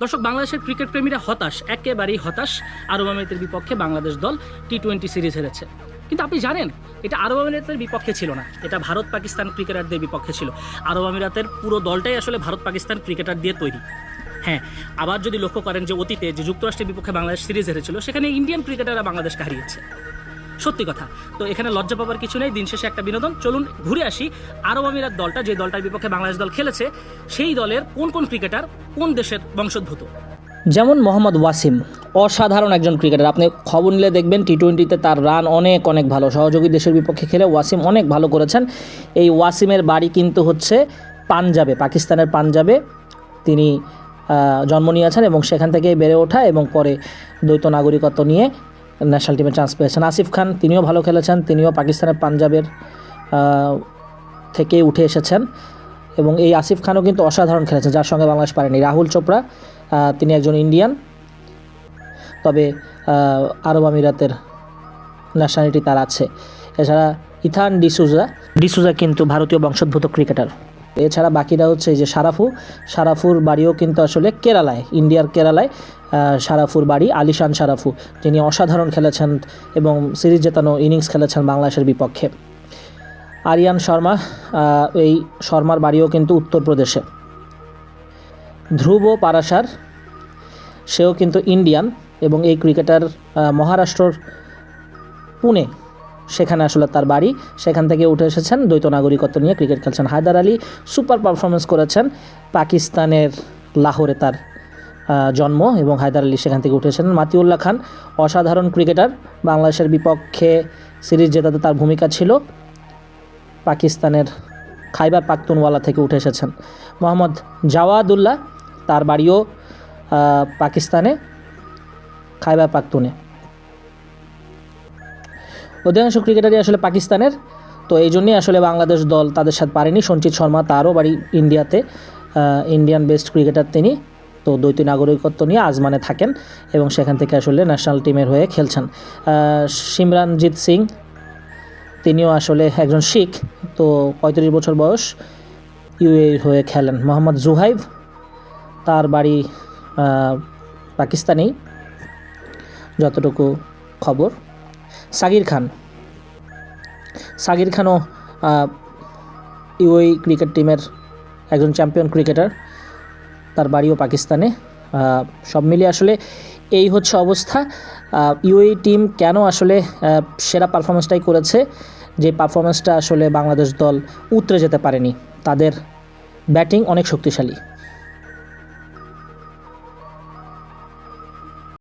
দর্শক, বাংলাদেশের ক্রিকেট প্রেমীরা হতাশ, একেবারেই হতাশ আরব আমিরাতের বিপক্ষে বাংলাদেশ দল টি টোয়েন্টি সিরিজ হেরেছে। কিন্তু আপনি জানেন, এটা আরব আমিরাতের বিপক্ষে ছিল না, এটা ভারত পাকিস্তান ক্রিকেটারদের বিপক্ষে ছিল। আরব আমিরাতের পুরো দলটাই আসলে ভারত পাকিস্তান ক্রিকেটার দিয়ে তৈরি। হ্যাঁ আবার যদি লক্ষ্য করেন যে অতীতে যে যুক্তরাষ্ট্রের বিপক্ষে বাংলাদেশ সিরিজ হেরেছিল, সেখানে ইন্ডিয়ান ক্রিকেটাররা বাংলাদেশকে হারিয়েছে। সত্যি কথা। তো এখানে লজ্জা পাবার কিছু নেই, দিন শেষে একটা বিনোদন। চলুন ঘুরে আসি আরব আমিরাত দলটা, যে দলটার বিপক্ষে বাংলাদেশ দল খেলেছে, সেই দলের কোন কোন ক্রিকেটার কোন দেশের বংশোদ্ভূত? যেমন মোহাম্মদ ওয়াসিম, অসাধারণ একজন ক্রিকেটার। আপনি খবর নিলে দেখবেন টি টোয়েন্টিতে তার রান অনেক অনেক ভালো। সহযোগী দেশের বিপক্ষে খেলে ওয়াসিম অনেক ভালো করেছেন। এই ওয়াসিমের বাড়ি কিন্তু হচ্ছে পাঞ্জাবে, পাকিস্তানের পাঞ্জাবে। তিনি জন্ম নিয়েছেন এবং সেখান থেকে বেড়ে ওঠা এবং পরে দ্বৈত নাগরিকত্ব নিয়ে ন্যাশনাল টিমে চান্স পেয়েছেন। আসিফ খান, তিনিও ভালো খেলেছেন, তিনিও পাকিস্তানের পাঞ্জাবের থেকে উঠে এসেছেন। এবং এই আসিফ খানও কিন্তু অসাধারণ খেলেছেন, যার সঙ্গে বাংলাদেশ পারেনি। রাহুল চোপড়া তিনি একজন ইন্ডিয়ান। তবে আরব আমিরাতের ন্যাশনালিটি তার আছে। এছাড়া ইথান ডিসুজা ডিসুজা কিন্তু ভারতীয় বংশোদ্ভূত ক্রিকেটার এছাড়া বাকিরা হচ্ছে এই যে সারাফু। সারাফুর বাড়িও কিন্তু আসলে কেরালায়, ইন্ডিয়ার কেরালায় সারাফুর বাড়ি, আলিশান সারাফু, যিনি অসাধারণ খেলেছেন এবং সিরিজ জেতানো ইনিংস খেলেছেন বাংলাদেশের বিপক্ষে। আরিয়ান শর্মা এই শর্মার বাড়িও কিন্তু উত্তরপ্রদেশে। ধ্রুব পারাসার সেও কিন্তু ইন্ডিয়ান এবং এই ক্রিকেটার মহারাষ্ট্রর পুনে সেখানে আসলে তার বাড়ি। সেখান থেকে উঠে এসেছেন দ্বৈত নাগরিকত্ব নিয়ে ক্রিকেট খেলছেন হায়দার আলী। সুপার পারফরমেন্স করেছেন পাকিস্তানের লাহোরে তার জন্ম এবং হায়দার আলী সেখান থেকে উঠে এসেছেন মাতিউল্লাহ খান, অসাধারণ ক্রিকেটার। বাংলাদেশের বিপক্ষে সিরিজ জেতাতে তার ভূমিকা ছিল পাকিস্তানের খাইবার পাখতুনওয়ালা থেকে উঠে এসেছেন মোহাম্মদ জাওয়াদুল্লাহ। তার বাড়িও পাকিস্তানে খাইবার পাখতুনে। অধিকাংশ ক্রিকেটারই আসলে পাকিস্তানের। তো এই জন্যই আসলে বাংলাদেশ দল তাদের সাথে পারেনি। সঞ্চিত শর্মা তারও বাড়ি ইন্ডিয়াতে ইন্ডিয়ান বেস্ট ক্রিকেটার তিনি। তো দ্বৈত নাগরিকত্ব নিয়ে আজমানে থাকেন এবং সেখান থেকে আসলে ন্যাশনাল টিমের হয়ে খেলছেন। সিমরানজিৎ সিং, তিনিও আসলে একজন শিখ। তো পঁয়ত্রিশ বছর বয়স ইউএ হয়ে খেলেন মোহাম্মদ জুহাইব। তার বাড়ি পাকিস্তানেই, যতটুকু খবর। সাগির খান। সাকির খানও ইউএই ক্রিকেট টিমের একজন চ্যাম্পিয়ন ক্রিকেটার। তার বাড়িও পাকিস্তানে। সব মিলিয়ে আসলে এই হচ্ছে অবস্থা। ইউএই টিম কেন আসলে সেরা পারফরমেন্সটাই করেছে, যে পারফরমেন্সটা আসলে বাংলাদেশ দল উতরে যেতে পারেনি। তাদের ব্যাটিং অনেক শক্তিশালী।